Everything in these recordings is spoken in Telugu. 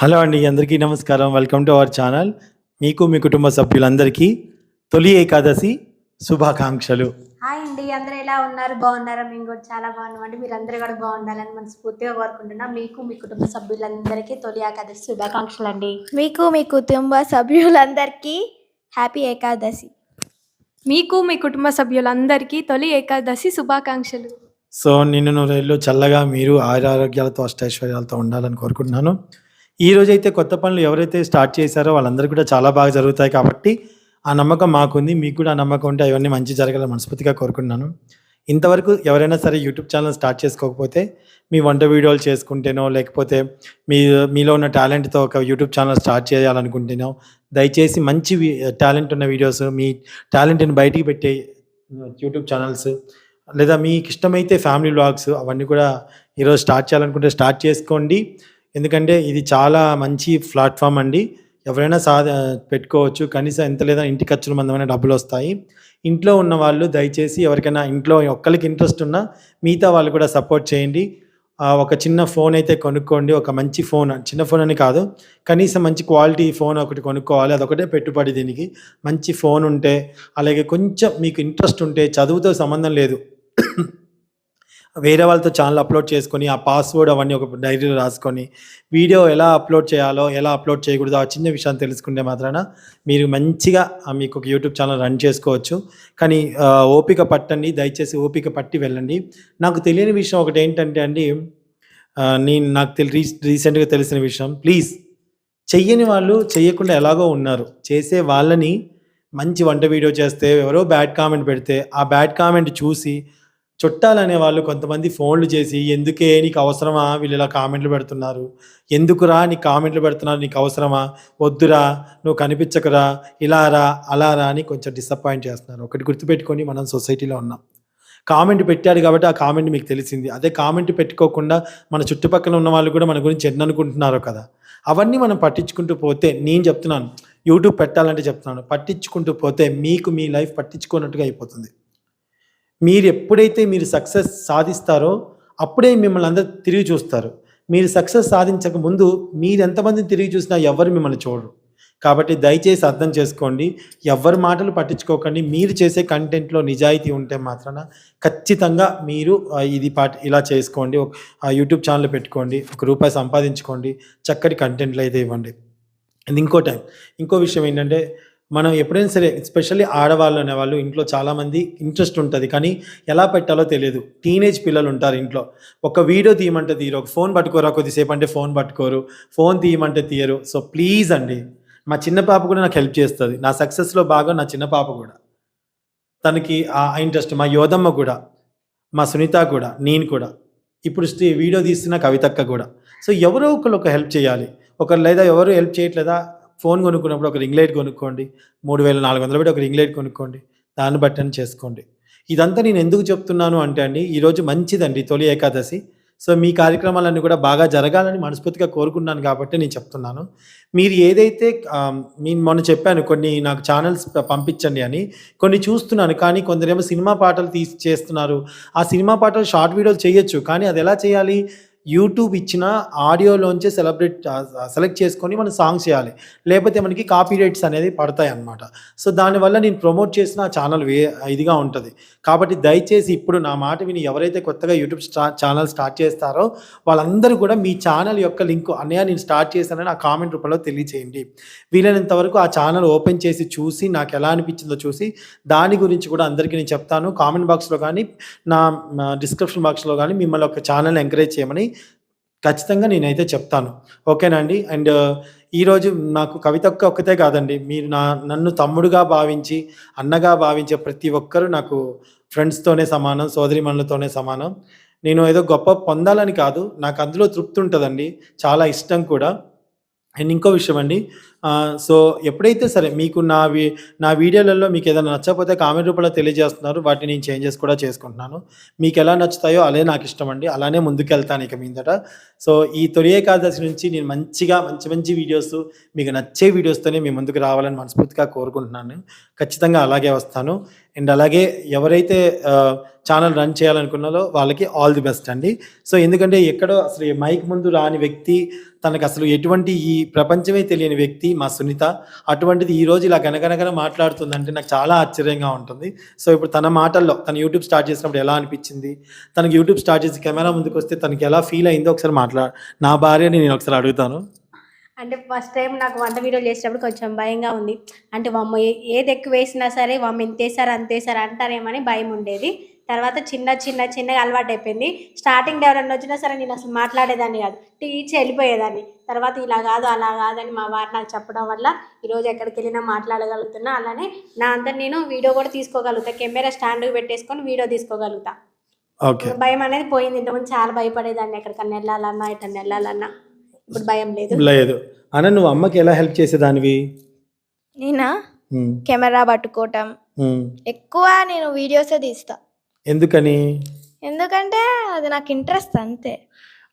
హలో అండి అందరికీ నమస్కారం. వెల్కమ్ టు అవర్ ఛానల్ మీకు మీ కుటుంబ సభ్యులందరికీ తొలి ఏకాదశి శుభాకాంక్షలు. హాయ్ అండి అందరూ ఎలా ఉన్నారు? బాగున్నారా? మేము కూడా చాలా బాగున్నామండి మీరు అందరూ కూడా బాగుండాలని మనస్ఫూర్తిగా కోరుకుంటున్నాం. మీకు మీ కుటుంబ సభ్యులందరికీ తొలి ఏకాదశి శుభాకాంక్షలు అండి మీకు మీ కుటుంబ సభ్యులందరికీ హ్యాపీ ఏకాదశి. మీకు మీ కుటుంబ సభ్యులందరికీ తొలి ఏకాదశి శుభాకాంక్షలు. సో నిన్ను నూరేళ్ళు చల్లగా మీరు ఆరోగ్యాలతో అష్టైశ్వర్యాలతో ఉండాలని కోరుకుంటున్నాను. ఈ రోజైతే కొత్త పనులు ఎవరైతే స్టార్ట్ చేశారో వాళ్ళందరూ కూడా చాలా బాగా జరుగుతాయి కాబట్టి ఆ నమ్మకం మాకుంది. మీకు కూడా ఆ నమ్మకం ఉంటే అవన్నీ మంచి జరగాలని మనస్ఫూర్తిగా కోరుకున్నాను ఇంతవరకు ఎవరైనా సరే యూట్యూబ్ ఛానల్ స్టార్ట్ చేసుకోకపోతే మీ వంట వీడియోలు చేసుకుంటేనో లేకపోతే మీ మీలో ఉన్న టాలెంట్తో ఒక యూట్యూబ్ ఛానల్ స్టార్ట్ చేయాలనుకుంటేనో దయచేసి మంచి టాలెంట్ ఉన్న వీడియోస్ మీ టాలెంట్ని బయటికి పెట్టే యూట్యూబ్ ఛానల్స్ లేదా మీకు ఇష్టమైతే ఫ్యామిలీ వ్లాగ్స్ అవన్నీ కూడా ఈరోజు స్టార్ట్ చేయాలనుకుంటే స్టార్ట్ చేసుకోండి. ఎందుకంటే ఇది చాలా మంచి ప్లాట్ఫామ్ అండి. ఎవరైనా సాధ పెట్టుకోవచ్చు. కనీసం ఎంత లేదా ఇంటి ఖర్చులు మందమైన డబ్బులు వస్తాయి. ఇంట్లో ఉన్న వాళ్ళు దయచేసి ఎవరికైనా ఇంట్లో ఒక్కరికి ఇంట్రెస్ట్ ఉన్నా మిగతా వాళ్ళు కూడా సపోర్ట్ చేయండి. ఒక చిన్న ఫోన్ అయితే కొనుక్కోండి. ఒక మంచి ఫోన్ చిన్న ఫోన్ అని కాదు. కనీసం మంచి క్వాలిటీ ఫోన్ ఒకటి కొనుక్కోవాలి. అదొకటే పెట్టుబడి దీనికి. మంచి ఫోన్ ఉంటే అలాగే కొంచెం మీకు ఇంట్రెస్ట్ ఉంటే చదువుతో సంబంధం లేదు. వేరే వాళ్ళతో ఛానల్ అప్లోడ్ చేసుకొని ఆ పాస్వర్డ్ అవన్నీ ఒక డైరీలో రాసుకొని వీడియో ఎలా అప్లోడ్ చేయాలో ఎలా అప్లోడ్ చేయకూడదో ఆ చిన్న విషయాన్ని తెలుసుకుంటే మాత్రాన మీరు మంచిగా మీకు ఒక యూట్యూబ్ ఛానల్ రన్ చేసుకోవచ్చు. కానీ ఓపిక పట్టండి దయచేసి ఓపిక పట్టి వెళ్ళండి. నాకు తెలియని విషయం ఒకటి ఏంటంటే అండి నేను నాకు తెలి రీసెంట్గా తెలిసిన విషయం ప్లీజ్ చెయ్యని వాళ్ళు చెయ్యకుండా ఎలాగో ఉన్నారు. చేసే వాళ్ళని మంచి వంట వీడియో చేస్తే ఎవరో బ్యాడ్ కామెంట్ పెడితే ఆ బ్యాడ్ కామెంట్ చూసి చుట్టాలనే వాళ్ళు కొంతమంది ఫోన్లు చేసి ఎందుకే నీకు అవసరమా? వీళ్ళు ఇలా కామెంట్లు పెడుతున్నారు. ఎందుకురా నీకు కామెంట్లు పెడుతున్నారు. నీకు అవసరమా? వద్దురా. నువ్వు కనిపించకురా. ఇలా రా అలా రా అని కొంచెం డిసప్పాయింట్ చేస్తున్నారు. ఒకటి గుర్తుపెట్టుకొని మనం సొసైటీలో ఉన్నాం. కామెంట్ పెట్టాడు కాబట్టి ఆ కామెంట్ మీకు తెలిసింది. అదే కామెంట్ పెట్టుకోకుండా మన చుట్టుపక్కల ఉన్న వాళ్ళు కూడా మన గురించి ఎన్ని కదా. అవన్నీ మనం పట్టించుకుంటూ పోతే నేను చెప్తున్నాను యూట్యూబ్ పెట్టాలంటే చెప్తున్నాను పట్టించుకుంటూ పోతే మీకు మీ లైఫ్ పట్టించుకున్నట్టుగా అయిపోతుంది. మీరు ఎప్పుడైతే మీరు సక్సెస్ సాధిస్తారో అప్పుడే మిమ్మల్ని అందరూ తిరిగి చూస్తారు. మీరు సక్సెస్ సాధించక ముందు మీరు ఎంతమందిని తిరిగి చూసినా ఎవరు మిమ్మల్ని చూడరు. కాబట్టి దయచేసి అర్థం చేసుకోండి. ఎవరి మాటలు పట్టించుకోకండి. మీరు చేసే కంటెంట్లో నిజాయితీ ఉంటే మాత్రాన ఖచ్చితంగా మీరు ఇది పాట ఇలా చేసుకోండి. ఒక యూట్యూబ్ ఛానల్ పెట్టుకోండి. ఒక రూపాయి సంపాదించుకోండి. చక్కటి కంటెంట్లు అయితే ఇవ్వండి. ఇది ఇంకో టైం ఇంకో విషయం ఏంటంటే మనం ఎప్పుడైనా సరే ఎస్పెషల్లీ ఆడవాళ్ళు అనేవాళ్ళు ఇంట్లో చాలామంది ఇంట్రెస్ట్ ఉంటుంది. కానీ ఎలా పెట్టాలో తెలియదు. టీనేజ్ పిల్లలు ఉంటారు ఇంట్లో. ఒక వీడియో తీయమంటే తీయరు. ఒక ఫోన్ పట్టుకోరా కొద్దిసేపు అంటే ఫోన్ పట్టుకోరు. ఫోన్ తీయమంటే తీయరు. సో ప్లీజ్ అండి మా చిన్న పాప కూడా నాకు హెల్ప్ చేస్తుంది. నా సక్సెస్లో బాగా నా చిన్న పాప కూడా. తనకి ఆ ఇంట్రెస్ట్ మా యోధమ్మ కూడా మా సునీత కూడా నేను కూడా. ఇప్పుడు వీడియో తీస్తున్న కవితక్క కూడా. సో ఎవరో ఒకరు ఒక హెల్ప్ చేయాలి. ఒకరు లేదా ఎవరు హెల్ప్ చేయట్లేదా? ఫోన్ కొనుక్కున్నప్పుడు ఒక రింగ్ లైట్ కొనుక్కోండి మూడు వేల నాలుగు వందలు పెట్టి ఒక రింగ్ లైట్ కొనుక్కోండి దాన్ని బట్టని చేసుకోండి. ఇదంతా నేను ఎందుకు చెప్తున్నాను అంటే అండి ఈరోజు మంచిదండి తొలి ఏకాదశి. సో మీ కార్యక్రమాలన్నీ కూడా బాగా జరగాలని మనస్ఫూర్తిగా కోరుకున్నాను కాబట్టి నేను చెప్తున్నాను. మీరు ఏదైతే నేను మొన్న చెప్పాను కొన్ని నాకు ఛానల్స్ పంపించండి అని కొన్ని చూస్తున్నాను కానీ కొందరేమో సినిమా పాటలు తీసి చేస్తున్నారు. ఆ సినిమా పాటలు షార్ట్ వీడియోలు చేయొచ్చు కానీ అది ఎలా చేయాలి? యూట్యూబ్ ఇచ్చిన ఆడియోలోంచే సెలబ్రేట్ సెలెక్ట్ చేసుకొని మనం సాంగ్స్ చేయాలి. లేకపోతే మనకి కాపీ రైట్స్ అనేది పడతాయి అన్నమాట. సో దానివల్ల నేను ప్రమోట్ చేసిన ఛానల్ వే ఇదిగా ఉంటుంది. కాబట్టి దయచేసి ఇప్పుడు నా మాట విని ఎవరైతే కొత్తగా యూట్యూబ్ స్టా ఛానల్ స్టార్ట్ చేస్తారో వాళ్ళందరూ కూడా మీ ఛానల్ యొక్క లింక్ అన్నయ్య నేను స్టార్ట్ చేశానని ఆ కామెంట్ రూపంలో తెలియచేయండి. వీలైనంత వరకు ఆ ఛానల్ ఓపెన్ చేసి చూసి నాకు ఎలా అనిపించిందో చూసి దాని గురించి కూడా అందరికీ నేను చెప్తాను. కామెంట్ బాక్స్లో కానీ నా డిస్క్రిప్షన్ బాక్స్లో కానీ మిమ్మల్ని ఒక ఛానల్ ఎంకరేజ్ చేయమని ఖచ్చితంగా నేనైతే చెప్తాను. ఓకేనా అండి? అండ్ ఈరోజు నాకు కవిత ఒక్క ఒక్కతే కాదండి. మీరు నా నన్ను తమ్ముడుగా భావించి అన్నగా భావించే ప్రతి ఒక్కరూ నాకు ఫ్రెండ్స్తోనే సమానం సోదరిమణులతోనే సమానం. నేను ఏదో గొప్ప పొందాలని కాదు నాకు అందులో తృప్తి ఉంటుందండి. చాలా ఇష్టం కూడా. అండ్ ఇంకో విషయం అండి సో ఎప్పుడైతే సరే మీకు నా వి నా వీడియోలలో మీకు ఏదైనా నచ్చకపోతే కామెంట్ రూపంలో తెలియజేస్తున్నారు వాటిని నేను చేంజెస్ కూడా చేసుకుంటున్నాను. మీకు ఎలా నచ్చుతాయో అలాగే నాకు ఇష్టం అండి. అలానే ముందుకెళ్తాను ఇక మీదట. సో ఈ తొలి ఏకాదశి నుంచి నేను మంచిగా మంచి మంచి వీడియోస్ మీకు నచ్చే వీడియోస్తోనే మీ ముందుకు రావాలని మనస్ఫూర్తిగా కోరుకుంటున్నాను. ఖచ్చితంగా అలాగే వస్తాను. అండ్ అలాగే ఎవరైతే ఛానల్ రన్ చేయాలనుకున్నారో వాళ్ళకి ఆల్ ది బెస్ట్ అండి. సో ఎందుకంటే ఎక్కడో అసలు మైక్ ముందు రాని వ్యక్తి తనకు అసలు ఎటువంటి ఈ ప్రపంచమే తెలియని వ్యక్తి మా సునీత. అటువంటిది ఈ రోజు ఇలా గనగనగన మాట్లాడుతుందంటే నాకు చాలా ఆశ్చర్యంగా ఉంటుంది. సో ఇప్పుడు తన మాటల్లో తన యూట్యూబ్ స్టార్ట్ చేసినప్పుడు ఎలా అనిపించింది? తనకు యూట్యూబ్ స్టార్ట్ చేసి కెమెరా ముందుకు వస్తే తనకి ఎలా ఫీల్ అయిందో ఒకసారి మాట్లా నా భార్యని నేను ఒకసారి అడుగుతాను. అంటే ఫస్ట్ టైం నాకు వంట వీడియోలు చేసేటప్పుడు కొంచెం భయంగా ఉంది. అంటే వమ్మ ఏది ఎక్కువ వేసినా సరే వమ్మ ఇంతేసారు అంతేసారు అంటారేమని భయం ఉండేది. తర్వాత చిన్న చిన్న చిన్నగా అలవాటు అయిపోయింది స్టార్టింగ్ ఎవరన్నా వచ్చినా సరే నేను అసలు మాట్లాడేదాన్ని కాదు. టీచ్ వెళ్ళిపోయేదాన్ని. తర్వాత ఇలా కాదు అలా కాదని మా వారు నాకు చెప్పడం వల్ల ఈరోజు ఎక్కడికి వెళ్ళినా మాట్లాడగలుగుతున్నా. అలానే నా అంతా నేను వీడియో కూడా తీసుకోగలుగుతా. కెమెరా స్టాండ్ పెట్టేసుకొని వీడియో తీసుకోగలుగుతా. ఓకే. భయం అనేది పోయింది. ఇంతకుముందు చాలా భయపడేదాన్ని. ఎక్కడికన్నా వెళ్ళాలన్నా ఎటన్నా వెళ్ళాలన్నా. ఇప్పుడు భయం లేదు. లేదు. అన్న నువ్వు అమ్మకి ఎలా హెల్ప్ చేసేదానివి? నేనా? కెమెరా పట్టుకోవటం. ఎక్కువ నేను వీడియోసే తీస్తా. ఎందుకని? ఎందుకంటే అది నాకు ఇంట్రెస్ట్ అంతే.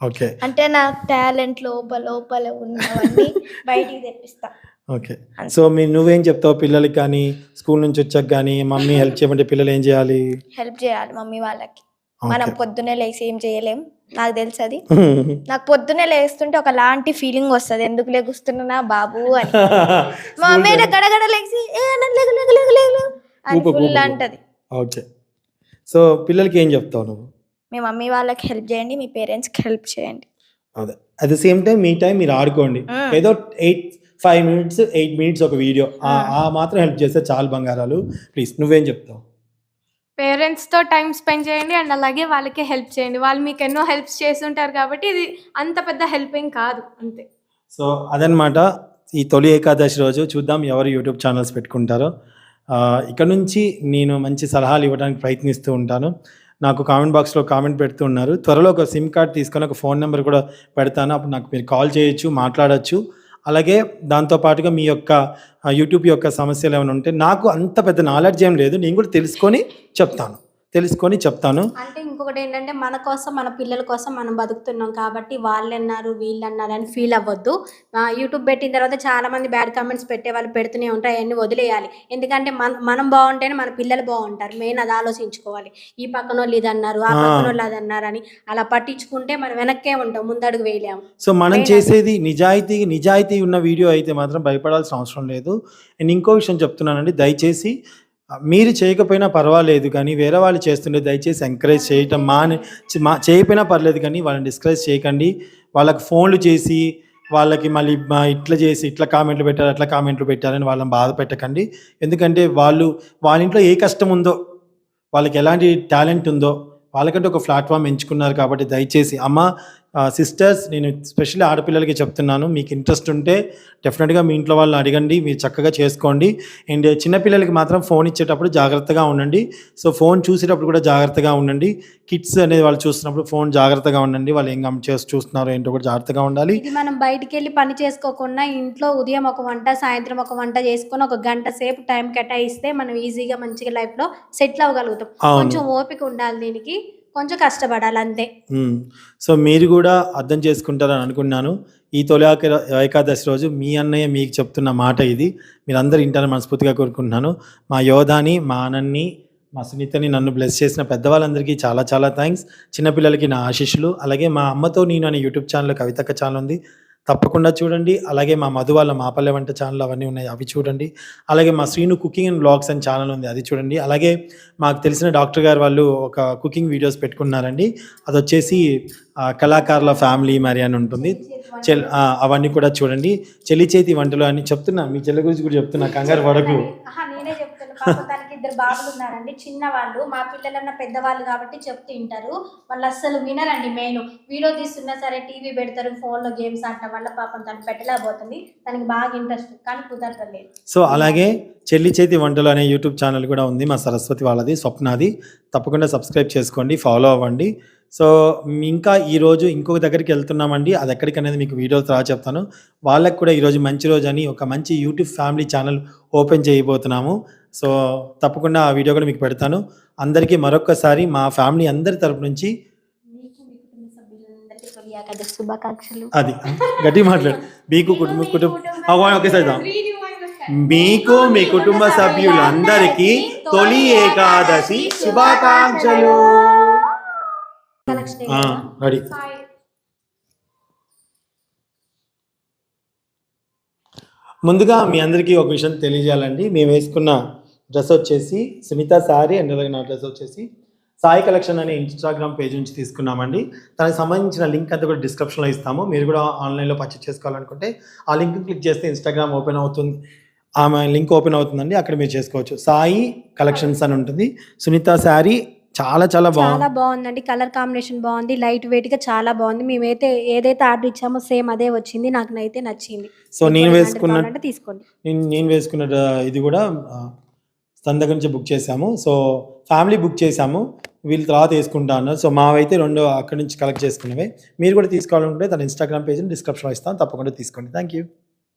ఓకే. అంటే నా టాలెంట్ లోపల లోపల ఉన్నవన్నీ బయటికి తెప్పిస్తా. ఓకే. సో మీ నువ్వేం చెప్తావు పిల్లలకి కానీ స్కూల్ నుంచి వచ్చాక కానీ మమ్మీ హెల్ప్ చేయమంటే పిల్లలు ఏం చేయాలి? హెల్ప్ చేయాలి మమ్మీ వాళ్ళకి. మనం ఓకే. పొద్దున్నే లేచి ఏం చేయలేం నాకు తెలుసు అది నాకు పొద్దున్నే లేస్తుంటే ఒక లాంటి ఫీలింగ్ వస్తుంది. ఎందుకు లేగుస్తున్నా బాబు అని. మా మమ్మీ అయినా గడగడ లేచి ఏ నన్ను లేగు లేగు లేగు లేగు లేగు" అని ఫుల్. అంటది. ఓకే. సో పిల్లలకి ఏం చెప్తావు నువ్వు? మీ మమ్మీ వాళ్ళకి హెల్ప్ చేయండి మీ పేరెంట్స్కి హెల్ప్ చేయండి. అదే. అట్ ద సేమ్ టైం మీ టైం మీరు ఆడుకోండి. ఏదో eight five minutes eight minutes ఒక వీడియో. ఆ మాత్రం హెల్ప్ చేస్తే చాలు బంగారాలు. ప్లీజ్ నువ్వేం చెప్తావు? పేరెంట్స్తో టైం స్పెండ్ చేయండి అండ్ అలాగే వాళ్ళకి హెల్ప్ చేయండి. వాళ్ళు మీకు ఎన్నో హెల్ప్స్ చేస్తుంటారు కాబట్టి ఇది అంత పెద్ద హెల్పింగ్ కాదు అంతే. సో అదనమాట ఈ తొలి ఏకాదశి రోజు చూద్దాం ఎవరు యూట్యూబ్ ఛానల్స్ పెట్టుకుంటారో. ఇక్కడ నుంచి నేను మంచి సలహాలు ఇవ్వడానికి ప్రయత్నిస్తూ ఉంటాను. నాకు కామెంట్ బాక్స్లో కామెంట్ పెడుతూ ఉన్నారు. త్వరలో ఒక సిమ్ కార్డ్ తీసుకొని ఒక ఫోన్ నెంబర్ కూడా పెడతాను. అప్పుడు నాకు మీరు కాల్ చేయొచ్చు మాట్లాడచ్చు. అలాగే దాంతోపాటుగా మీ యొక్క యూట్యూబ్ యొక్క సమస్యలు ఏమైనా ఉంటే నాకు అంత పెద్ద నాలెడ్జ్ ఏం లేదు. నేను కూడా తెలుసుకొని చెప్తాను. తెలుసుకొని చెప్తాను. అంటే ఇంకొకటి ఏంటంటే మన కోసం మన పిల్లల కోసం మనం బతుకుతున్నాం కాబట్టి వాళ్ళు అన్నారు వీళ్ళు అన్నారు అని ఫీల్ అవ్వద్దు. యూట్యూబ్ పెట్టిన తర్వాత చాలా మంది బ్యాడ్ కామెంట్స్ పెట్టే వాళ్ళు పెడుతూనే ఉంటారు అవన్నీ వదిలేయాలి. ఎందుకంటే మన మనం బాగుంటేనే మన పిల్లలు బాగుంటారు. మెయిన్ అది ఆలోచించుకోవాలి. ఈ పక్కన వాళ్ళు ఇది అన్నారు ఆ. పక్కన వాళ్ళు అది అన్నారు అని అలా పట్టించుకుంటే మనం వెనక్కే ఉంటాం ముందడుగు వేయలేము. సో మనం చేసేది నిజాయితీ నిజాయితీ ఉన్న వీడియో అయితే మాత్రం భయపడాల్సిన అవసరం లేదు. నేను ఇంకో విషయం చెప్తున్నానండి దయచేసి మీరు చేయకపోయినా పర్వాలేదు కానీ వేరే వాళ్ళు చేస్తుంటే దయచేసి ఎంకరేజ్ చేయటం మాని మా చేయకపోయినా పర్లేదు కానీ వాళ్ళని డిస్కరేజ్ చేయకండి. వాళ్ళకి ఫోన్లు చేసి వాళ్ళకి మళ్ళీ మా ఇట్లా చేసి ఇట్లా కామెంట్లు పెట్టారు అట్లా కామెంట్లు పెట్టారని వాళ్ళని బాధ పెట్టకండి. ఎందుకంటే వాళ్ళు వాళ్ళ ఇంట్లో ఏ కష్టం ఉందో వాళ్ళకి ఎలాంటి టాలెంట్ ఉందో వాళ్ళకంటే ఒక ప్లాట్ఫామ్ ఎంచుకున్నారు కాబట్టి దయచేసి అమ్మ సిస్టర్స్ నేను స్పెషల్లీ ఆడపిల్లలకి చెప్తున్నాను. మీకు ఇంట్రెస్ట్ ఉంటే డెఫినెట్గా మీ ఇంట్లో వాళ్ళని అడగండి మీరు చక్కగా చేసుకోండి. అండ్ చిన్నపిల్లలకి మాత్రం ఫోన్ ఇచ్చేటప్పుడు జాగ్రత్తగా ఉండండి. సో ఫోన్ చూసేటప్పుడు కూడా జాగ్రత్తగా ఉండండి. కిడ్స్ అనేది వాళ్ళు చూస్తున్నప్పుడు ఫోన్ జాగ్రత్తగా ఉండండి. వాళ్ళు ఏం గమ్ చేసి చూస్తున్నారో ఏంటో కూడా జాగ్రత్తగా ఉండాలి. మనం బయటికి వెళ్ళి పని చేసుకోకుండా ఇంట్లో ఉదయం ఒక వంట సాయంత్రం ఒక వంట చేసుకొని ఒక గంట సేపు టైం కేటాయిస్తే మనం ఈజీగా మంచిగా లైఫ్లో సెటిల్ అవ్వగలుగుతాం. కొంచెం ఓపిక ఉండాలి దీనికి. కొంచెం కష్టపడాలి అంతే. సో మీరు కూడా అర్థం చేసుకుంటారని అనుకున్నాను. ఈ తొలి ఏకాదశి రోజు మీ అన్నయ్య మీకు చెప్తున్న మాట ఇది. మీరందరూ ఇంటారని మనస్ఫూర్తిగా కోరుకుంటున్నాను. మా యోధాని మా ఆనంని మా సునీతని నన్ను బ్లెస్ చేసిన పెద్దవాళ్ళందరికీ చాలా చాలా థ్యాంక్స్. చిన్నపిల్లలకి నా ఆశీస్సులు. అలాగే మా అమ్మతో నేను అనే యూట్యూబ్ ఛానల్ కవితక్క ఛానల్ ఉంది. తప్పకుండా చూడండి. అలాగే మా మధు వాళ్ళ మాపల్లె వంట ఛానల్ అవన్నీ ఉన్నాయి. అవి చూడండి. అలాగే మా శ్రీను కుకింగ్ అండ్ బ్లాగ్స్ అని ఛానల్ ఉంది. అది చూడండి. అలాగే మాకు తెలిసిన డాక్టర్ గారు వాళ్ళు ఒక కుకింగ్ వీడియోస్ పెట్టుకున్నారండి. అది వచ్చేసి కళాకారుల ఫ్యామిలీ మరి అని ఉంటుంది. చెల్ అవన్నీ కూడా చూడండి. చెల్లి చేతి వంటలు అని చెప్తున్నా. మీ చెల్లి గురించి కూడా చెప్తున్నా. కంగారు వడకు తనకి ఇద్దరు బాబులు ఉన్నారండి. చిన్న వాళ్ళు మా పిల్లలన్న పెద్దవాళ్ళు కాబట్టి చెప్తూ వింటారు వాళ్ళు అస్సలు వినరండి మెయిన్. వీడియో తీస్తున్నా సరే టీవీ పెడతారు ఫోన్లో గేమ్స్ ఆడటం వల్ల పాపం తను పెట్టలేకపోతుంది. తనకి బాగా ఇంట్రెస్ట్ కానీ కుదరతలేదు సో అలాగే చెల్లి చేతి వంటలు అనే యూట్యూబ్ ఛానల్ కూడా ఉంది మా సరస్వతి వాళ్ళది స్వప్నాది. తప్పకుండా సబ్స్క్రైబ్ చేసుకోండి ఫాలో అవ్వండి. సో ఇంకా ఈరోజు ఇంకొక దగ్గరికి వెళ్తున్నామండి. అది ఎక్కడికి అనేది మీకు వీడియో తర్వాత చెప్తాను. వాళ్ళకి కూడా ఈరోజు మంచి రోజు అని ఒక మంచి యూట్యూబ్ ఫ్యామిలీ ఛానల్ ఓపెన్ చేయబోతున్నాము. సో తప్పకుండా ఆ వీడియో కూడా మీకు పెడతాను. అందరికీ మరొక్కసారి మా ఫ్యామిలీ అందరి తరపు నుంచి అది గట్టి మాట్లాడు. మీకు కుటుంబ కుటుంబం ఒకేసారి మీకు మీ కుటుంబ సభ్యులందరికీ తొలి ఏకాదశి శుభాకాంక్షలు. రెడీ. ముందుగా మీ అందరికీ ఒక విషయం తెలియజేయాలండి. మేము వేసుకున్న డ్రెస్ వచ్చేసి సునీత శారీ అండ్ అలాగే నా డ్రెస్ వచ్చేసి సాయి కలెక్షన్ అనే ఇన్స్టాగ్రామ్ పేజ్ నుంచి తీసుకున్నామండి. దానికి సంబంధించిన లింక్ అంతా కూడా డిస్క్రిప్షన్లో ఇస్తాము. మీరు కూడా ఆన్లైన్లో పర్చేస్ చేసుకోవాలనుకుంటే ఆ లింక్ క్లిక్ చేస్తే ఇన్స్టాగ్రామ్ ఓపెన్ అవుతుంది. ఆమె లింక్ ఓపెన్ అవుతుందండి. అక్కడ మీరు చేసుకోవచ్చు. సాయి కలెక్షన్స్ అని ఉంటుంది. సునీత శారీ చాలా చాలా చాలా బాగుంది బాగుందండి. కలర్ కాంబినేషన్ బాగుంది. లైట్ వెయిట్గా చాలా బాగుంది. మేమైతే ఏదైతే ఆర్డర్ ఇచ్చామో సేమ్ అదే వచ్చింది. నాకు అయితే నచ్చింది. సో నేను వేసుకున్న తీసుకోండి. నేను నేను వేసుకున్న ఇది కూడా తన దగ్గర నుంచి బుక్ చేసాము సో ఫ్యామిలీ బుక్ చేసాము వీళ్ళ తర్వాత వేసుకుంటా అన్నారు. సో మావైతే రెండు అక్కడి నుంచి కలెక్ట్ చేసుకున్నవే. మీరు కూడా తీసుకోవాలనుకుంటే తన ఇన్స్టాగ్రామ్ పేజ్ని డిస్క్రిప్షన్లో ఇస్తాను. తప్పకుండా తీసుకోండి. Thank you